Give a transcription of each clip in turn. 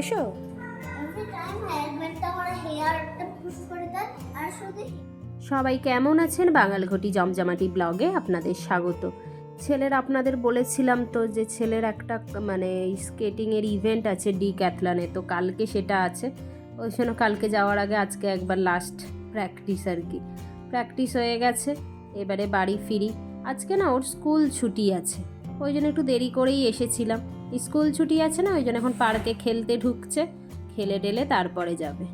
এসো। সবাই কেমন আছেন? বাঙালঘটি জমজমাটি ব্লগে আপনাদের স্বাগত। ছেলের আপনাদের বলেছিলাম তো যে ছেলের একটা মানে স্কেটিংয়ের ইভেন্ট আছে ডি ক্যাথলানে তো কালকে সেটা আছে। ওই জন্য কালকে যাওয়ার আগে আজকে একবার লাস্ট প্র্যাকটিস আর কি। প্র্যাকটিস হয়ে গেছে এবারে বাড়ি ফিরি। আজকে না ওর স্কুল ছুটি আছে ওই জন্য একটু দেরি করেই এসেছিলাম। স্কুল ছুটি আছে না, ওই জন্য এখন পার্কে খেলতে ঢুকছে। খেলে ডেলে তারপরে যাবে।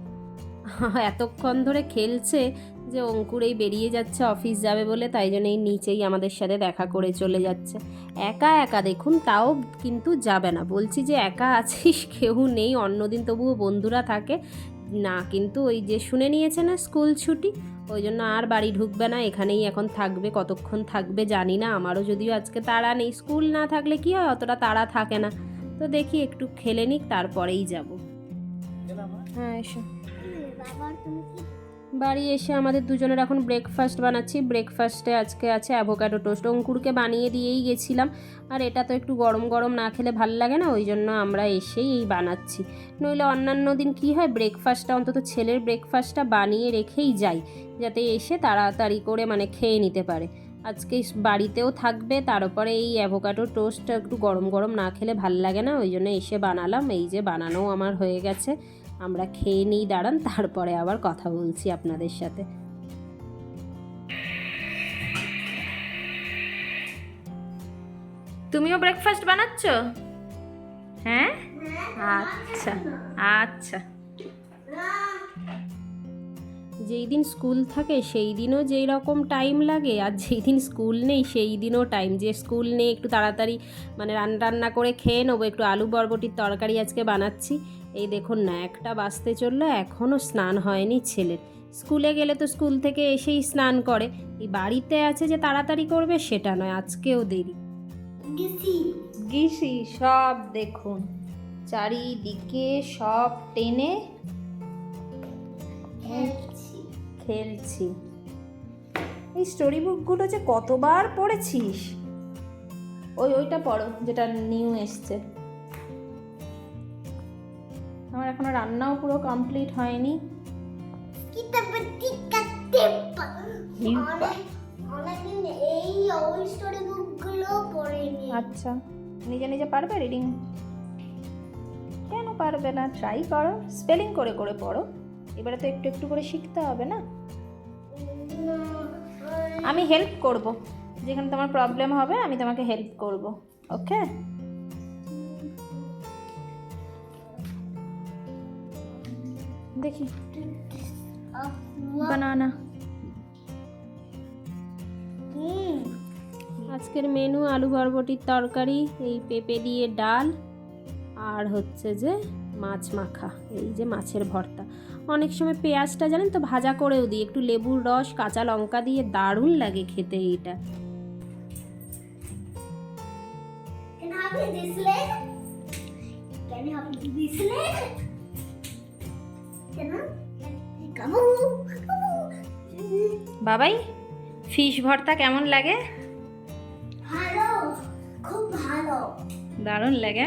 এতক্ষণ ধরে খেলছে যে অঙ্কুরেই বেরিয়ে যাচ্ছে, অফিস যাবে বলে তাই জন্য এই নিচেই আমাদের সাথে দেখা করে চলে যাচ্ছে। একা একা দেখুন, তাও কিন্তু যাবে না। বলছি যে একা আছিস, কেউ নেই, অন্যদিন তবুও বন্ধুরা থাকে। না কিন্তু ওই যে শুনে নিয়েছে না স্কুল ছুটি ওই জন্য আর বাড়ি ঢুকবে না এখানেই এখন থাকবে কতক্ষণ থাকবে জানি না আমারও যদিও আজকে তাড়া নেই স্কুল না থাকলে কি হয় অতটা তাড়া থাকে না। তো দেখি একটু খেলে নিক তারপরেই যাব। হ্যাঁ এসো। বাবা তুমি কি বাড়ি এসে আমাদের দুজনের এখন ব্রেকফাস্ট বানাচ্ছি। ব্রেকফাস্টে আজকে আছে অ্যাভোকাডো টোস্ট অঙ্কুরকে বানিয়ে দিয়েই গেছিলাম। আর এটা তো একটু গরম গরম না খেলে ভালো লাগে না, ওই জন্য আমরা এসেই এই বানাচ্ছি। নইলে অন্যান্য দিন কী হয় ব্রেকফাস্টটা অন্তত ছেলের ব্রেকফাস্টটা বানিয়ে রেখেই যাই, যাতে এসে তাড়াতাড়ি করে মানে খেয়ে নিতে পারে। আজকে বাড়িতেও থাকবে তার উপরে এই অ্যাভোকাডো টোস্টটা একটু গরম গরম না খেলে ভালো লাগে না, ওই জন্য এসে বানালাম। এই যে বানানোও আমার হয়ে গেছে। আমরা খেয়ে নিই দাঁড়ান তারপরে আবার কথা বলছি আপনাদের সাথে। তুমিও ব্রেকফাস্ট বানাচ্ছ? হ্যাঁ? আচ্ছা আচ্ছা। যেই দিন স্কুল থাকে সেই দিনও যেই রকম টাইম লাগে আর যেই দিন স্কুল নেই সেই দিনও টাইম যে স্কুল নেই একটু তাড়াতাড়ি মানে রান্না রান্না করে খেয়ে নেব একটু আলু বরবটির তরকারি আজকে বানাচ্ছি। এই দেখুন না একটা বাজতে চলল এখনও স্নান হয়নি ছেলের। স্কুলে গেলে তো স্কুল থেকে এসেই স্নান করে। এই বাড়িতে আছে যে তাড়াতাড়ি করবে সেটা নয় আজকেও দেরি। গিসি সব দেখুন। চারিদিকে সব টেনে খেলছি। এই স্টোরি বুকগুলো যে কতবার পড়েছিস? ওই ওইটা পড়ো যেটা নিউ এসছে। এখনও রান্নাও পুরো কমপ্লিট হয়নি। আচ্ছা নিজে নিজে পারবে রিডিং কেন পারবে না? ট্রাই করো। স্পেলিং করে করে পড়ো। এবারে তো একটু একটু করে শিখতে হবে না? আমি হেল্প করব। যেখানে তোমার প্রবলেম হবে আমি তোমাকে হেল্প করব। ওকে দেখি। বানানা আজকের মেনু আলু বরবটির তরকারি এই পেঁপে দিয়ে ডাল আর হচ্ছে যে মাছ মাখা এই যে মাছের ভর্তা। অনেক সময় পেঁয়াজটা জানেন তো ভাজা করেও দিই একটু লেবুর রস কাঁচা লঙ্কা দিয়ে দারুণ লাগে খেতে এইটা। Can I have this leg? Can you have this leg? Babai fish ভর্তা কেমন লাগে? ভালো খুব ভালো। দারুণ লাগে।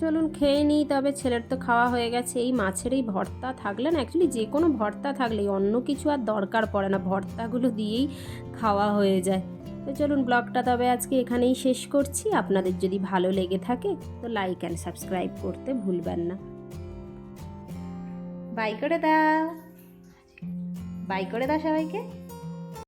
চলুন খেয়ে নিই তবে ছেলের তো খাওয়া হয়ে গেছে। এই মাছের এই ভর্তা থাকলে না অ্যাকচুয়ালি যে কোনো ভর্তা থাকলেই অন্য কিছু আর দরকার পড়ে না। ভর্তাগুলো দিয়েই খাওয়া হয়ে যায়। তো চলুন ব্লগটা তবে আজকে এখানেই শেষ করছি। আপনাদের যদি ভালো লেগে থাকে, তো লাইক অ্যান্ড সাবস্ক্রাইব করতে ভুলবেন না। বাই করে দাও। বাই করে দাও সবাইকে।